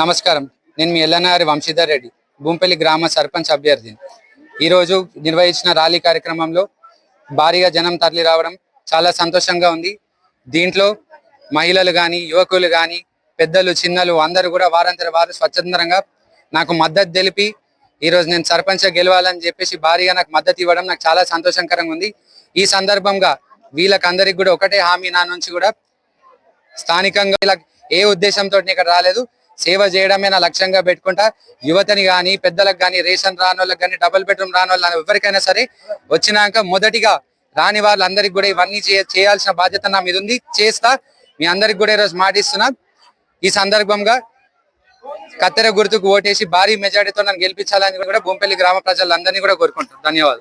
నమస్కారం. నేను మీ ఎల్ఎన్ఆర్ వంశీధర్ రెడ్డి భూంపల్లి గ్రామ సర్పంచ్ అభ్యర్థిని. ఈరోజు నిర్వహించిన ర్యాలీ కార్యక్రమంలో భారీగా జనం తరలి రావడం చాలా సంతోషంగా ఉంది. దీంట్లో మహిళలు కానీ యువకులు కానీ పెద్దలు చిన్నలు అందరూ కూడా వారంతర వారు స్వచ్ఛందంగా నాకు మద్దతు తెలిపి ఈరోజు నేను సర్పంచ్ గెలవాలని చెప్పేసి భారీగా నాకు మద్దతు ఇవ్వడం నాకు చాలా సంతోషకరంగా ఉంది. ఈ సందర్భంగా వీళ్ళకందరికి కూడా ఒకటే హామీ నా నుంచి కూడా. స్థానికంగా ఇలా ఏ ఉద్దేశంతో ఇక్కడ రాలేదు. సేవ చేయడమే నా లక్ష్యంగా పెట్టుకుంటా యువతని కానీ పెద్దలకు కానీ రేషన్ రాని వాళ్ళకి కానీ డబుల్ బెడ్రూమ్ రాని వాళ్ళు ఎవరికైనా సరే వచ్చినాక మొదటిగా రాని వాళ్ళందరికీ కూడా ఇవన్నీ చేయ- చేయాల్సిన బాధ్యత నా మీద ఉంది. చేస్తా. మీ అందరికి కూడా ఈరోజు మాటిస్తున్నా. ఈ సందర్భంగా కత్తెర గుర్తుకు ఓటేసి భారీ మెజారిటీతో నన్ను గెలిపించాలని కూడా భూంపల్లి గ్రామ ప్రజలందరినీ కూడా కోరుకుంటున్నాను. ధన్యవాదాలు.